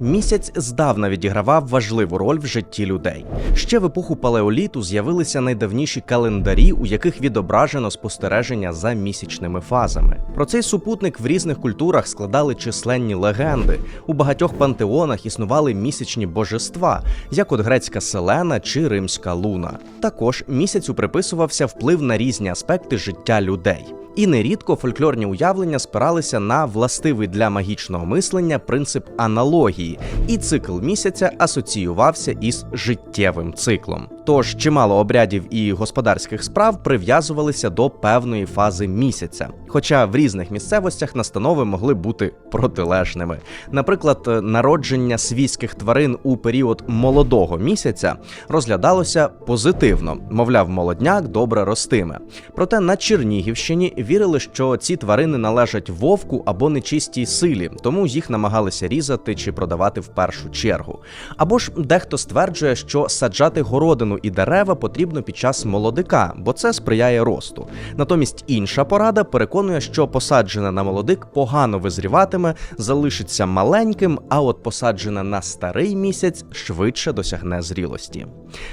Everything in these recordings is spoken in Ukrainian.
Місяць здавна відігравав важливу роль в житті людей. Ще в епоху палеоліту з'явилися найдавніші календарі, у яких відображено спостереження за місячними фазами. Про цей супутник в різних культурах складали численні легенди. У багатьох пантеонах існували місячні божества, як от грецька селена чи римська луна. Також місяцю приписувався вплив на різні аспекти життя людей. І нерідко фольклорні уявлення спиралися на властивий для магічного мислення принцип аналогії, і цикл місяця асоціювався із життєвим циклом. Тож чимало обрядів і господарських справ прив'язувалися до певної фази місяця. Хоча в різних місцевостях настанови могли бути протилежними. Наприклад, народження свійських тварин у період молодого місяця розглядалося позитивно, мовляв, молодняк добре ростиме. Проте на Чернігівщині вірили, що ці тварини належать вовку або нечистій силі, тому їх намагалися різати чи продавати в першу чергу. Або ж дехто стверджує, що саджати городину і дерева потрібно під час молодика, бо це сприяє росту. Натомість інша порада переконує, що посаджене на молодик погано визріватиме, залишиться маленьким, а от посаджене на старий місяць швидше досягне зрілості.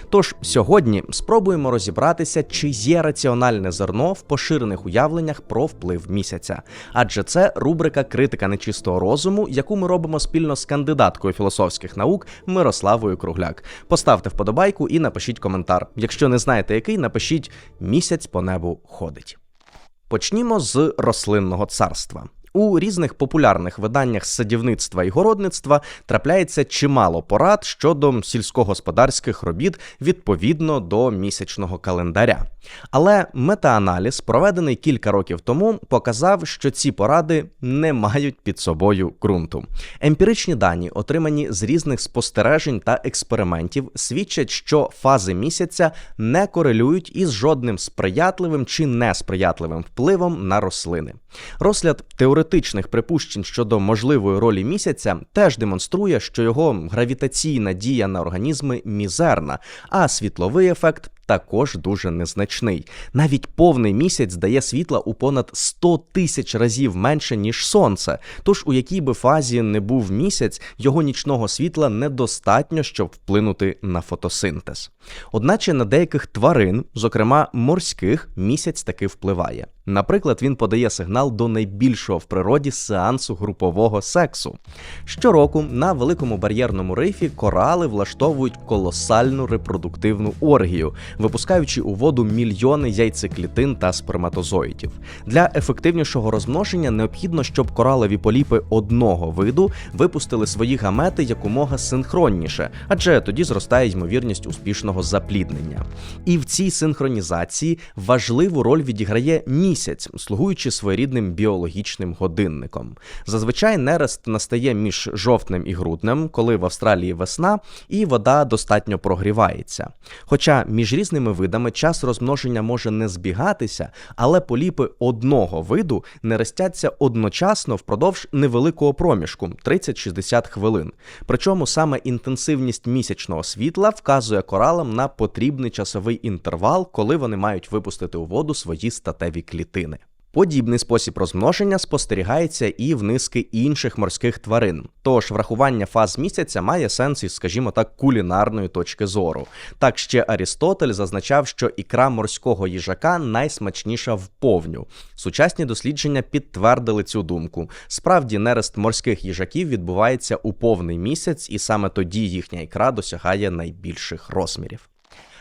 Тож сьогодні спробуємо розібратися, чи є раціональне зерно в поширених уявленнях про вплив місяця, адже це рубрика Критика нечистого розуму, яку ми робимо спільно з кандидаткою філософських наук Мирославою Кругляк. Поставте вподобайку і напишіть коментар. Якщо не знаєте який, напишіть місяць по небу ходить. Почнімо з рослинного царства. У різних популярних виданнях садівництва і городництва трапляється чимало порад щодо сільськогосподарських робіт відповідно до місячного календаря. Але метааналіз, проведений кілька років тому, показав, що ці поради не мають під собою ґрунту. Емпіричні дані, отримані з різних спостережень та експериментів, свідчать, що фази місяця не корелюють із жодним сприятливим чи несприятливим впливом на рослини. Розгляд теоретичних припущень щодо можливої ролі місяця теж демонструє, що його гравітаційна дія на організми мізерна, а світловий ефект також дуже незначний. Навіть повний місяць дає світла у понад 100 тисяч разів менше, ніж сонце. Тож у якій би фазі не був місяць, його нічного світла недостатньо, щоб вплинути на фотосинтез. Одначе на деяких тварин, зокрема морських, місяць таки впливає. Наприклад, він подає сигнал до найбільшого в природі сеансу групового сексу. Щороку на великому бар'єрному рифі корали влаштовують колосальну репродуктивну оргію, випускаючи у воду мільйони яйцеклітин та сперматозоїдів. Для ефективнішого розмноження необхідно, щоб коралові поліпи одного виду випустили свої гамети якомога синхронніше, адже тоді зростає ймовірність успішного запліднення. І в цій синхронізації важливу роль відіграє місяць, слугуючи своєрідним біологічним годинником. Зазвичай нерест настає між жовтнем і груднем, коли в Австралії весна і вода достатньо прогрівається. Хоча між різними видами час розмноження може не збігатися, але поліпи одного виду не ростяться одночасно впродовж невеликого проміжку 30-60 хвилин. Причому саме інтенсивність місячного світла вказує коралам на потрібний часовий інтервал, коли вони мають випустити у воду свої статеві клітини. Подібний спосіб розмноження спостерігається і в низки інших морських тварин. Тож врахування фаз місяця має сенс із, скажімо так, кулінарної точки зору. Так ще Арістотель зазначав, що ікра морського їжака найсмачніша в повню. Сучасні дослідження підтвердили цю думку. Справді, нерест морських їжаків відбувається у повний місяць, і саме тоді їхня ікра досягає найбільших розмірів.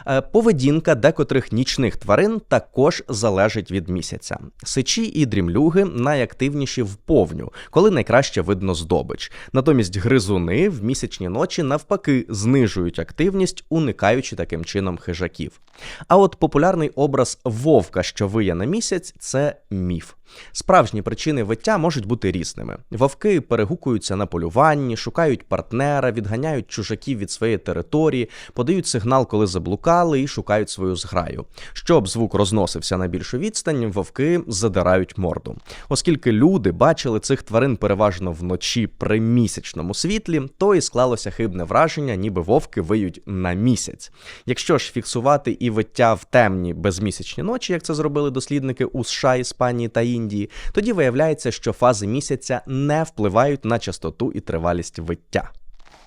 Е, Поведінка декотрих нічних тварин також залежить від місяця. Сичі і дрімлюги найактивніші в повню, коли найкраще видно здобич. Натомість гризуни в місячні ночі навпаки знижують активність, уникаючи таким чином хижаків. А от популярний образ вовка, що виє на місяць, це міф. Справжні причини виття можуть бути різними. Вовки перегукуються на полюванні, шукають партнера, відганяють чужаків від своєї території, подають сигнал, коли заблукали, і шукають свою зграю. Щоб звук розносився на більшу відстань, вовки задирають морду. Оскільки люди бачили цих тварин переважно вночі при місячному світлі, то і склалося хибне враження, ніби вовки виють на місяць. Якщо ж фіксувати і виття в темні безмісячні ночі, як це зробили дослідники у США, Іспанії та Індії, тоді виявляється, що фази місяця не впливають на частоту і тривалість виття.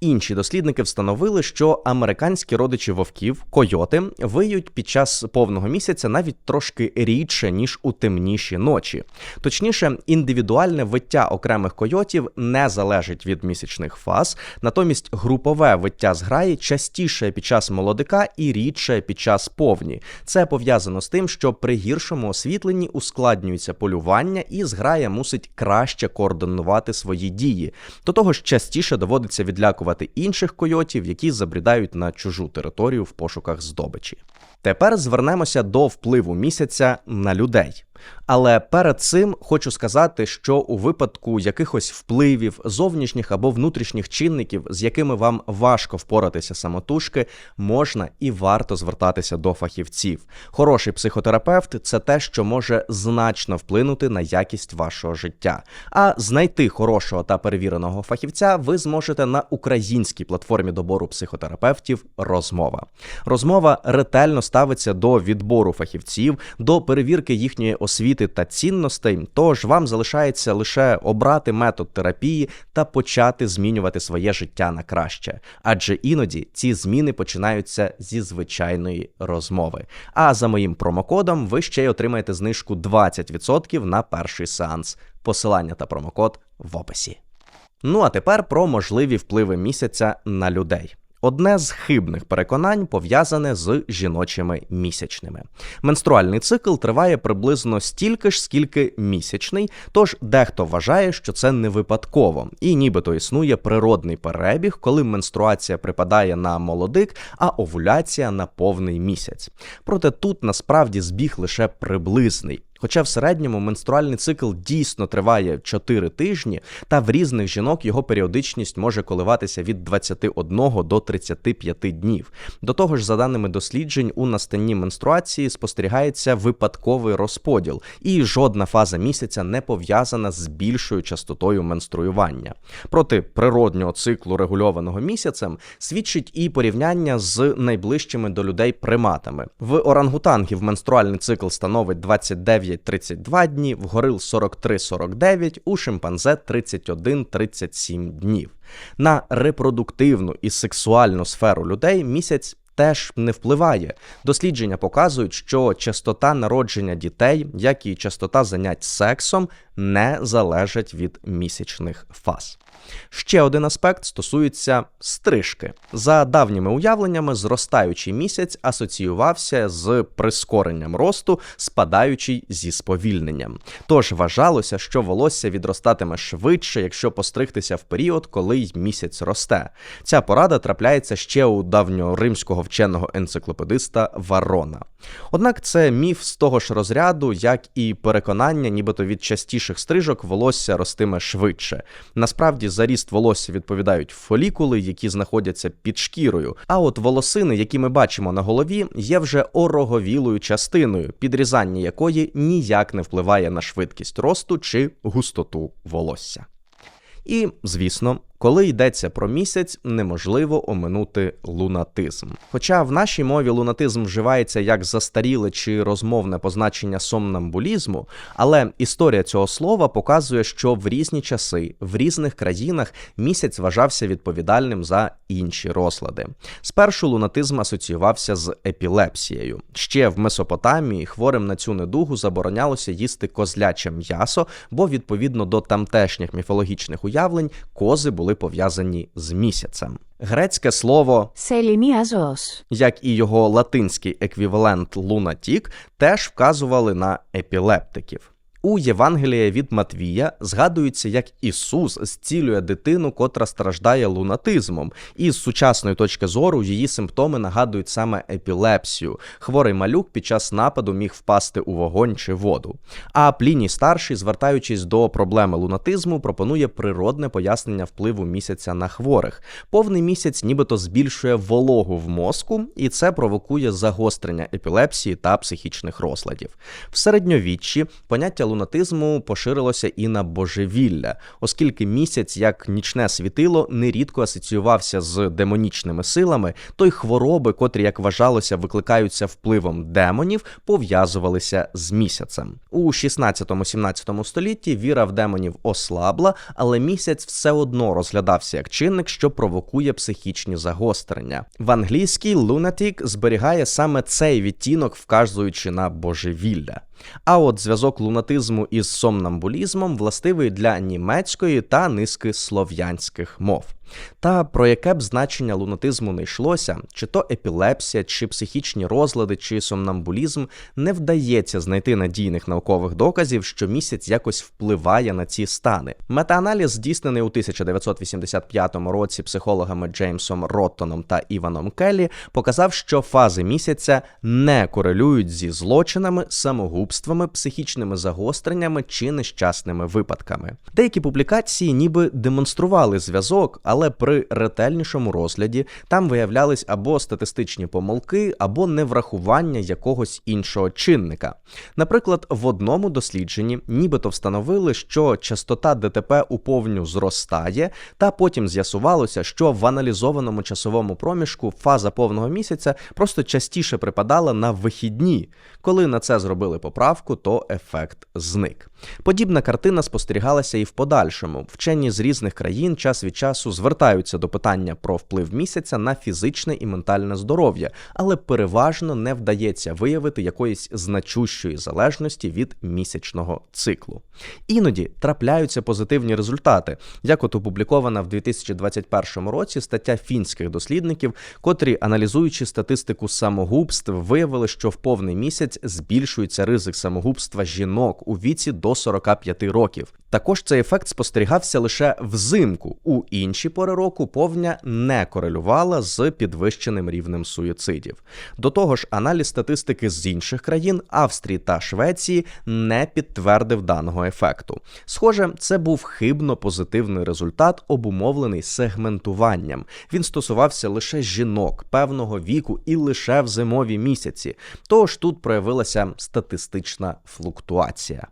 Інші дослідники встановили, що американські родичі вовків, койоти, виють під час повного місяця навіть трошки рідше ніж у темніші ночі. Точніше, індивідуальне виття окремих койотів не залежить від місячних фаз, натомість групове виття зграї частіше під час молодика і рідше під час повні. Це пов'язано з тим, що при гіршому освітленні ускладнюється полювання, і зграя мусить краще координувати свої дії. До того ж, частіше доводиться відлякувати інших койотів, які забрідають на чужу територію в пошуках здобичі. Тепер звернемося до впливу місяця на людей. Але перед цим хочу сказати, що у випадку якихось впливів, зовнішніх або внутрішніх чинників, з якими вам важко впоратися самотужки, можна і варто звертатися до фахівців. Хороший психотерапевт це те, що може значно вплинути на якість вашого життя. А знайти хорошого та перевіреного фахівця ви зможете на українській платформі добору психотерапевтів. Розмова. Розмова ретельно ставиться до відбору фахівців, до перевірки їхньої освіти та цінностей, тож вам залишається лише обрати метод терапії та почати змінювати своє життя на краще. Адже іноді ці зміни починаються зі звичайної розмови. А за моїм промокодом ви ще й отримаєте знижку 20% на перший сеанс. Посилання та промокод в описі. Ну а тепер про можливі впливи місяця на людей. Одне з хибних переконань пов'язане з жіночими місячними. Менструальний цикл триває приблизно стільки ж, скільки місячний, тож дехто вважає, що це не випадково, і нібито існує природний перебіг, коли менструація припадає на молодик, а овуляція на повний місяць. Проте тут насправді збіг лише приблизний. Хоча в середньому менструальний цикл дійсно триває 4 тижні, та в різних жінок його періодичність може коливатися від 21 до 35 днів. До того ж, за даними досліджень, у настанні менструації спостерігається випадковий розподіл, і жодна фаза місяця не пов'язана з більшою частотою менструювання. Проти природнього циклу, регульованого місяцем, свідчить і порівняння з найближчими до людей приматами. В орангутангів менструальний цикл становить 29 32 дні, в горил 43-49, у шимпанзе 31-37 днів. На репродуктивну і сексуальну сферу людей місяць. Теж не впливає. Дослідження показують, що частота народження дітей, як і частота занять сексом, не залежать від місячних фаз. Ще один аспект стосується стрижки. За давніми уявленнями, зростаючий місяць асоціювався з прискоренням росту, спадаючий зі сповільненням. Тож вважалося, що волосся відростатиме швидше, якщо постригтися в період, коли й місяць росте. Ця порада трапляється ще у давньоримського вченого енциклопедиста Варона. Однак це міф з того ж розряду, як і переконання, нібито від частіших стрижок волосся ростиме швидше. Насправді за ріст волосся відповідають фолікули, які знаходяться під шкірою. А от волосини, які ми бачимо на голові, є вже ороговілою частиною, підрізання якої ніяк не впливає на швидкість росту чи густоту волосся. І, звісно, коли йдеться про місяць, неможливо оминути лунатизм. Хоча в нашій мові лунатизм вживається як застаріле чи розмовне позначення сомнамбулізму, але історія цього слова показує, що в різні часи в різних країнах місяць вважався відповідальним за інші розлади. Спершу лунатизм асоціювався з епілепсією. Ще в Месопотамії хворим на цю недугу заборонялося їсти козляче м'ясо, бо відповідно до тамтешніх міфологічних уявлень уявлень кози були пов'язані з місяцем. Грецьке слово селіміазос, як і його латинський еквівалент лунатік, теж вказували на епілептиків. У Євангелії від Матвія згадується, як Ісус зцілює дитину, котра страждає лунатизмом, і з сучасної точки зору її симптоми нагадують саме епілепсію. Хворий малюк під час нападу міг впасти у вогонь чи воду. А Пліній старший, звертаючись до проблеми лунатизму, пропонує природне пояснення впливу місяця на хворих. Повний місяць нібито збільшує вологу в мозку, і це провокує загострення епілепсії та психічних розладів. В середньовіччі поняття лунатизму лунатизму поширилося і на божевілля, оскільки місяць, як нічне світило, нерідко асоціювався з демонічними силами, то й хвороби, котрі, як вважалося, викликаються впливом демонів, пов'язувалися з місяцем. У 16-17 столітті віра в демонів ослабла, але місяць все одно розглядався як чинник, що провокує психічні загострення. В англійській lunatic зберігає саме цей відтінок, вказуючи на божевілля. А от зв'язок лунатизму із сомнамбулізмом властивий для німецької та низки слов'янських мов. Та про яке б значення лунатизму не йшлося, чи то епілепсія, чи психічні розлади, чи сомнамбулізм, не вдається знайти надійних наукових доказів, що місяць якось впливає на ці стани. Метааналіз, здійснений у 1985 році психологами Джеймсом Роттоном та Іваном Келлі, показав, що фази місяця не корелюють зі злочинами, самогубствами, психічними загостреннями чи нещасними випадками. Деякі публікації ніби демонстрували зв'язок, але при ретельнішому розгляді там виявлялись або статистичні помилки, або неврахування якогось іншого чинника. Наприклад, в одному дослідженні нібито встановили, що частота ДТП у повню зростає, та потім з'ясувалося, що в аналізованому часовому проміжку фаза повного місяця просто частіше припадала на вихідні. Коли на це зробили поправку, то ефект зник. Подібна картина спостерігалася і в подальшому. Вчені з різних країн час від часу звертаються до питання про вплив місяця на фізичне і ментальне здоров'я, але переважно не вдається виявити якоїсь значущої залежності від місячного циклу. Іноді трапляються позитивні результати, як от опублікована в 2021 році стаття фінських дослідників, котрі, аналізуючи статистику самогубств, виявили, що в повний місяць збільшується ризик самогубства жінок у віці до 45 років. Також цей ефект спостерігався лише взимку. У інші пори року повня не корелювала з підвищеним рівнем суїцидів. До того ж, аналіз статистики з інших країн Австрії та Швеції не підтвердив даного ефекту. Схоже, це був хибно позитивний результат, обумовлений сегментуванням. Він стосувався лише жінок певного віку і лише в зимові місяці. Тож тут проявилася статистична флуктуація.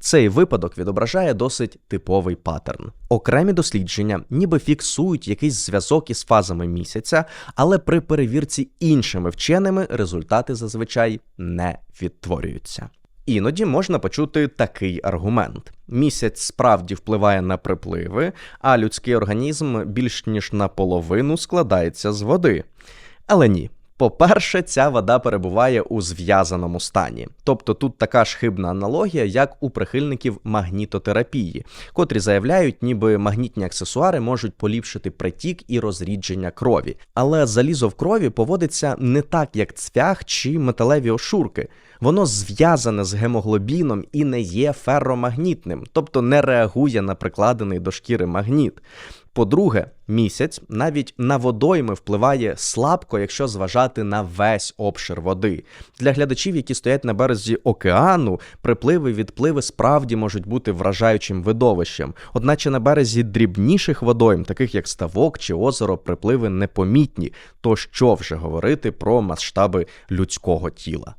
Цей випадок відображає досить типовий паттерн. Окремі дослідження ніби фіксують якийсь зв'язок із фазами місяця, але при перевірці іншими вченими результати зазвичай не відтворюються. Іноді можна почути такий аргумент: місяць справді впливає на припливи, а людський організм більш ніж наполовину складається з води. Але ні, по-перше, ця вода перебуває у зв'язаному стані, тобто тут така ж хибна аналогія, як у прихильників магнітотерапії, котрі заявляють, ніби магнітні аксесуари можуть поліпшити притік і розрідження крові. Але залізо в крові поводиться не так, як цвях чи металеві ошурки. Воно зв'язане з гемоглобіном і не є ферромагнітним, тобто не реагує на прикладений до шкіри магніт. По-друге, місяць навіть на водойми впливає слабко, якщо зважати на весь обшир води. Для глядачів, які стоять на березі океану, припливи відпливи справді можуть бути вражаючим видовищем. Одначе на березі дрібніших водойм, таких як ставок чи озеро, припливи непомітні. То що вже говорити про масштаби людського тіла?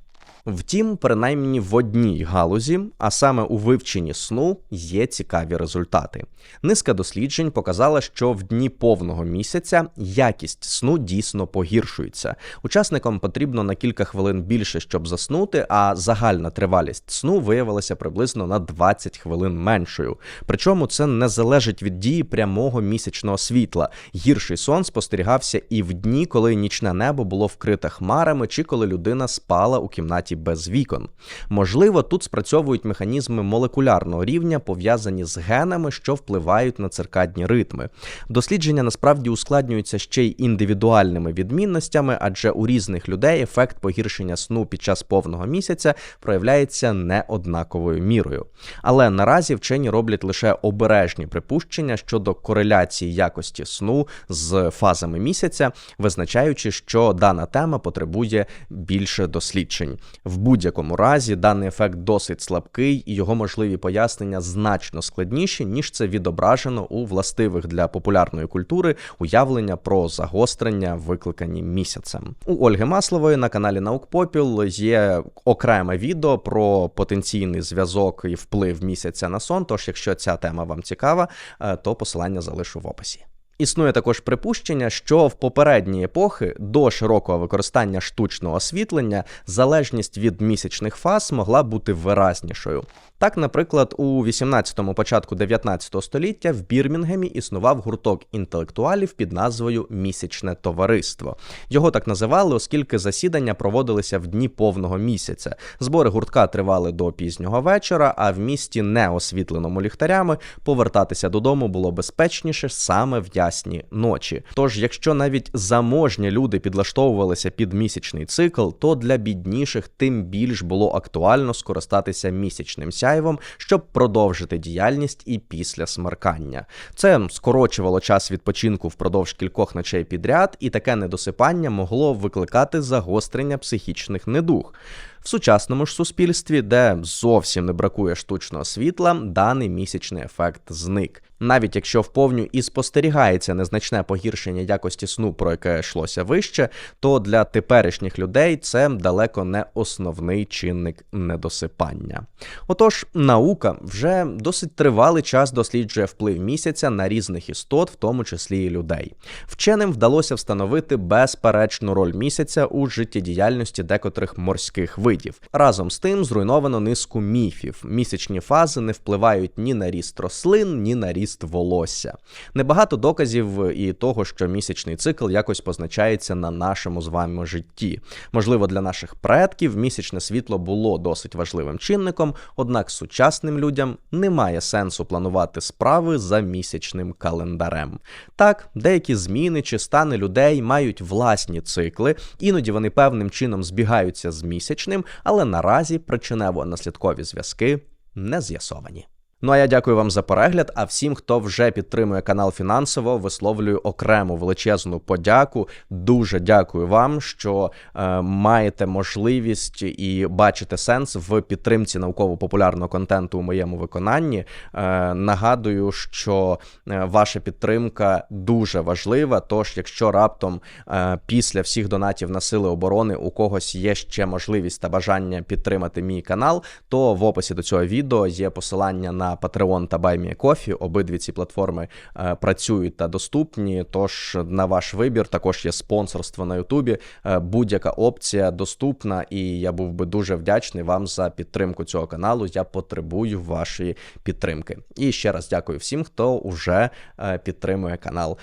Втім, принаймні в одній галузі, а саме у вивченні сну, є цікаві результати. Низка досліджень показала, що в дні повного місяця якість сну дійсно погіршується. Учасникам потрібно на кілька хвилин більше, щоб заснути, а загальна тривалість сну виявилася приблизно на 20 хвилин меншою. Причому це не залежить від дії прямого місячного світла. Гірший сон спостерігався і в дні, коли нічне небо було вкрите хмарами, чи коли людина спала у кімнаті без вікон. Можливо, тут спрацьовують механізми молекулярного рівня, пов'язані з генами, що впливають на циркадні ритми. Дослідження насправді ускладнюються ще й індивідуальними відмінностями, адже у різних людей ефект погіршення сну під час повного місяця проявляється не однаковою мірою. Але наразі вчені роблять лише обережні припущення щодо кореляції якості сну з фазами місяця, визначаючи, що дана тема потребує більше досліджень. В будь-якому разі даний ефект досить слабкий, і його можливі пояснення значно складніші, ніж це відображено у властивих для популярної культури уявлення про загострення, викликані місяцем. У Ольги Маслової на каналі Наукпопіл є окреме відео про потенційний зв'язок і вплив місяця на сон. Тож, якщо ця тема вам цікава, е, то посилання залишу в описі. Існує також припущення, що в попередні епохи до широкого використання штучного освітлення залежність від місячних фаз могла бути виразнішою. Так, наприклад, у 18-му початку 19 століття в Бірмінгемі існував гурток інтелектуалів під назвою Місячне товариство. Його так називали, оскільки засідання проводилися в дні повного місяця. Збори гуртка тривали до пізнього вечора, а в місті, не освітленому ліхтарями, повертатися додому було безпечніше саме в ясні ночі. Тож, якщо навіть заможні люди підлаштовувалися під місячний цикл, то для бідніших тим більш було актуально скористатися місячним сяйвом, щоб продовжити діяльність і після смеркання. Це скорочувало час відпочинку впродовж кількох ночей підряд, і таке недосипання могло викликати загострення психічних недуг. В сучасному ж суспільстві, де зовсім не бракує штучного світла, даний місячний ефект зник. Навіть якщо вповню і спостерігається незначне погіршення якості сну, про яке йшлося вище, то для теперішніх людей це далеко не основний чинник недосипання. Отож, наука вже досить тривалий час досліджує вплив місяця на різних істот, в тому числі і людей. Вченим вдалося встановити безперечну роль місяця у життєдіяльності декотрих морських видів. Разом з тим зруйновано низку міфів. Місячні фази не впливають ні на ріст рослин, ні на ріст волосся. Небагато доказів і того, що місячний цикл якось позначається на нашому з вами житті. Можливо, для наших предків місячне світло було досить важливим чинником, однак сучасним людям немає сенсу планувати справи за місячним календарем. Так, деякі зміни чи стани людей мають власні цикли, іноді вони певним чином збігаються з місячним, але наразі причинево-наслідкові зв'язки не з'ясовані. Ну а я дякую вам за перегляд. А всім, хто вже підтримує канал фінансово, висловлюю окрему величезну подяку. Дуже дякую вам, що е, маєте можливість і бачите сенс в підтримці науково-популярного контенту у моєму виконанні. Е, нагадую, що е, ваша підтримка дуже важлива. Тож, якщо раптом е, після всіх донатів на сили оборони у когось є ще можливість та бажання підтримати мій канал, то в описі до цього відео є посилання на Patreon та BuyMeACoffee. Обидві ці платформи е, працюють та доступні. Тож на ваш вибір також є спонсорство на Ютубі. Е, будь-яка опція доступна, і я був би дуже вдячний вам за підтримку цього каналу. Я потребую вашої підтримки. І ще раз дякую всім, хто вже е, підтримує канал.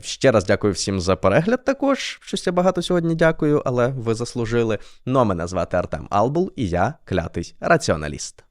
Ще раз дякую всім за перегляд. Також щось я багато сьогодні дякую, але ви заслужили. Ну а мене звати Артем Албул, і я клятий раціоналіст.